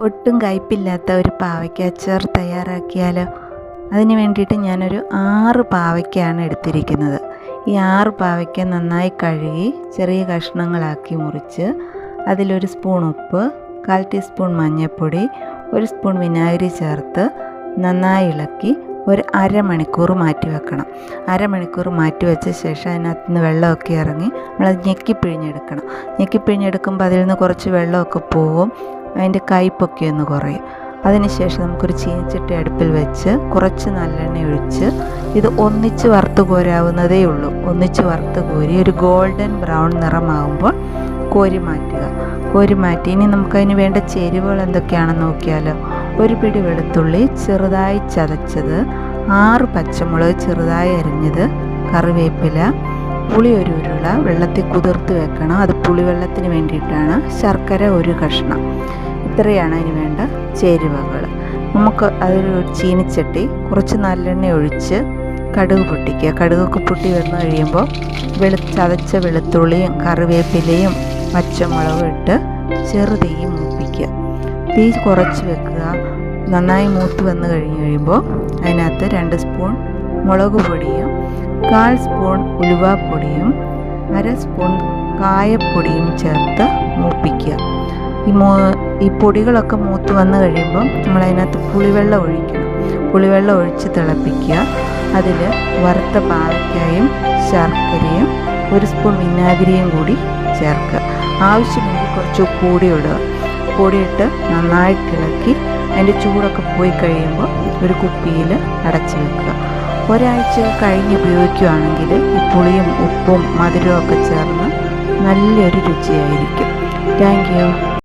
ഒട്ടും കയ്പില്ലാത്ത ഒരു പാവയ്ക്ക പാവയ്ക്കാച്ചാർ തയ്യാറാക്കിയാലോ? അതിന് വേണ്ടിയിട്ട് ഞാനൊരു ആറ് പാവയ്ക്കാണ് എടുത്തിരിക്കുന്നത്. ഈ ആറ് പാവയ്ക്ക നന്നായി കഴുകി ചെറിയ കഷ്ണങ്ങളാക്കി മുറിച്ച് അതിലൊരു സ്പൂൺ ഉപ്പ് കാൽ ടീസ്പൂൺ മഞ്ഞൾപ്പൊടി ഒരു സ്പൂൺ വിനാഗിരി ചേർത്ത് നന്നായി ഇളക്കി ഒരു അരമണിക്കൂർ മാറ്റി വെക്കണം. അരമണിക്കൂർ മാറ്റി വെച്ച ശേഷം അതിനകത്ത് നിന്ന് വെള്ളമൊക്കെ ഇറങ്ങി നമ്മളത് ഞെക്കി പിഴിഞ്ഞെടുക്കണം ഞെക്കി പിഴിഞ്ഞെടുക്കുമ്പോൾ അതിൽ നിന്ന് കുറച്ച് വെള്ളമൊക്കെ പോവും. അതിന്റെ കയ്പൊക്കെ ഒന്ന് കുറയും. അതിനുശേഷം നമുക്കൊരു ചീനച്ചട്ടി അടുപ്പിൽ വെച്ച് കുറച്ച് നല്ലെണ്ണ ഒഴിച്ച് ഇത് ഒന്നിച്ച് വറുത്ത് കോരാവുന്നതേ ഉള്ളൂ. ഒന്നിച്ച് വറുത്ത് കോരി ഒരു ഗോൾഡൻ ബ്രൗൺ നിറമാകുമ്പോൾ കോരി മാറ്റുക. കോരി മാറ്റി ഇനി നമുക്കതിന് വേണ്ട ചേരുവകൾ എന്തൊക്കെയാണെന്ന് നോക്കിയാലോ. ഒരു പിടി വെളുത്തുള്ളി ചെറുതായി ചതച്ചത് ആറ് പച്ചമുളക് ചെറുതായി അരിഞ്ഞത് കറിവേപ്പില പുളി ഒരു ഉരുള വെള്ളത്തിൽ കുതിർത്ത് വെക്കണം. അത് പുളിവെള്ളത്തിന് വേണ്ടിയിട്ടാണ് ശർക്കര ഒരു കഷ്ണം. ഇത്രയാണ് അതിന് വേണ്ട ചേരുവകൾ. നമുക്ക് അതൊരു ചീനിച്ചട്ടി കുറച്ച് നല്ലെണ്ണ ഒഴിച്ച് കടുക് പൊട്ടിക്കുക. കടുകൊക്കെ പൊട്ടി വന്നു കഴിയുമ്പോൾ വെളു ചതച്ച വെളുത്തുള്ളിയും കറിവേപ്പിലയും പച്ചമുളകും ഇട്ട് ചെറുതീ മൂപ്പിക്കുക. തീ കുറച്ച് വെക്കുക. നന്നായി മൂത്ത് വന്ന് കഴിഞ്ഞ് കഴിയുമ്പോൾ അതിനകത്ത് രണ്ട് സ്പൂൺ മുളക് പൊടിയും കാൽ സ്പൂൺ ഉലുവാപ്പൊടിയും അര സ്പൂൺ കായപ്പൊടിയും ചേർത്ത് മൂപ്പിക്കുക. ഈ മൂ ഈ പൊടികളൊക്കെ മൂത്ത് വന്ന് കഴിയുമ്പോൾ നമ്മളതിനകത്ത് പുളിവെള്ളം ഒഴിക്കണം. പുളിവെള്ളം ഒഴിച്ച് തിളപ്പിക്കുക. അതിൽ വറുത്ത പാവയ്ക്കായും ശർക്കരയും ഒരു സ്പൂൺ വിനാഗിരിയും കൂടി ചേർക്കുക. ആവശ്യമെങ്കിൽ കുറച്ച് ഇടുക. പൊടിയിട്ട് നന്നായിട്ട് ഇളക്കി അതിന്റെ ചൂടൊക്കെ പോയി കഴിയുമ്പോൾ ഒരു കുപ്പിയിൽ അടച്ചു വെക്കുക. ഒരാഴ്ച കഴിഞ്ഞ് ഉപയോഗിക്കുകയാണെങ്കിൽ ഈ പുളിയും ഉപ്പും മധുരവും ഒക്കെ ചേർന്ന് നല്ലൊരു രുചിയായിരിക്കും. Thank you